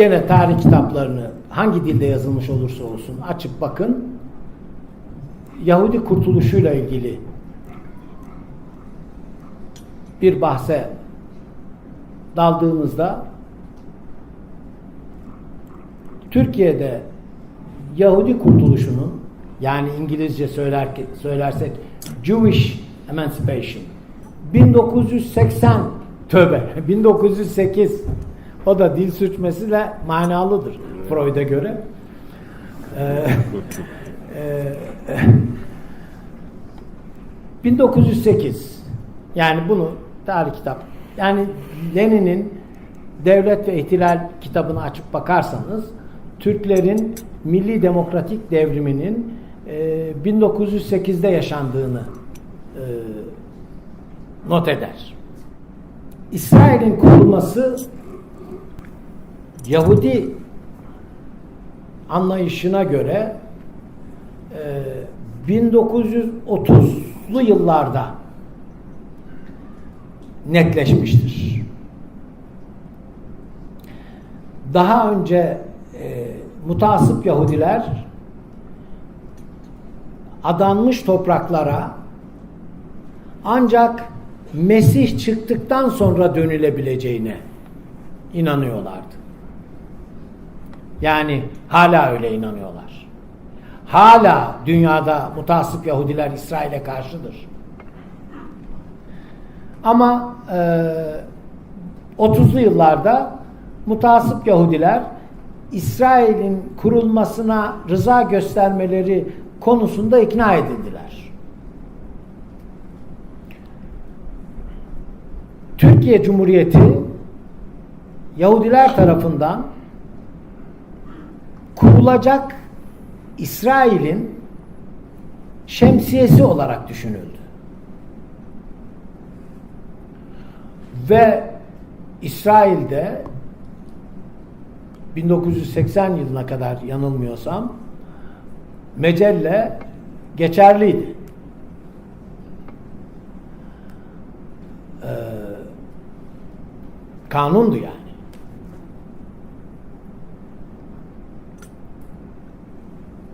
gene tarih kitaplarını hangi dilde yazılmış olursa olsun açıp bakın. Yahudi kurtuluşuyla ilgili bir bahse daldığınızda Türkiye'de Yahudi kurtuluşunun yani İngilizce söyler, söylersek Jewish Emancipation 1980 tövbe 1908 o da dil sürçmesiyle manalıdır Freud'a göre. Ee, e, 1908 yani bunu tarih kitap yani Lenin'in Devlet ve İhtilal kitabını açıp bakarsanız Türklerin Milli Demokratik Devriminin e, 1908'de yaşandığını e, not eder. İsrail'in kurulması Yahudi anlayışına göre e, 1930'lu yıllarda netleşmiştir. Daha önce e, mutasip Yahudiler adanmış topraklara ancak Mesih çıktıktan sonra dönülebileceğine inanıyorlardı. Yani hala öyle inanıyorlar. Hala dünyada mutasip Yahudiler İsrail'e karşıdır. Ama e, 30'lu yıllarda mutasip Yahudiler İsrail'in kurulmasına rıza göstermeleri konusunda ikna edildiler. Türkiye Cumhuriyeti Yahudiler tarafından kurulacak İsrail'in şemsiyesi olarak düşünüldü. Ve İsrail'de 1980 yılına kadar yanılmıyorsam mecelle geçerliydi. Ee, kanundu yani.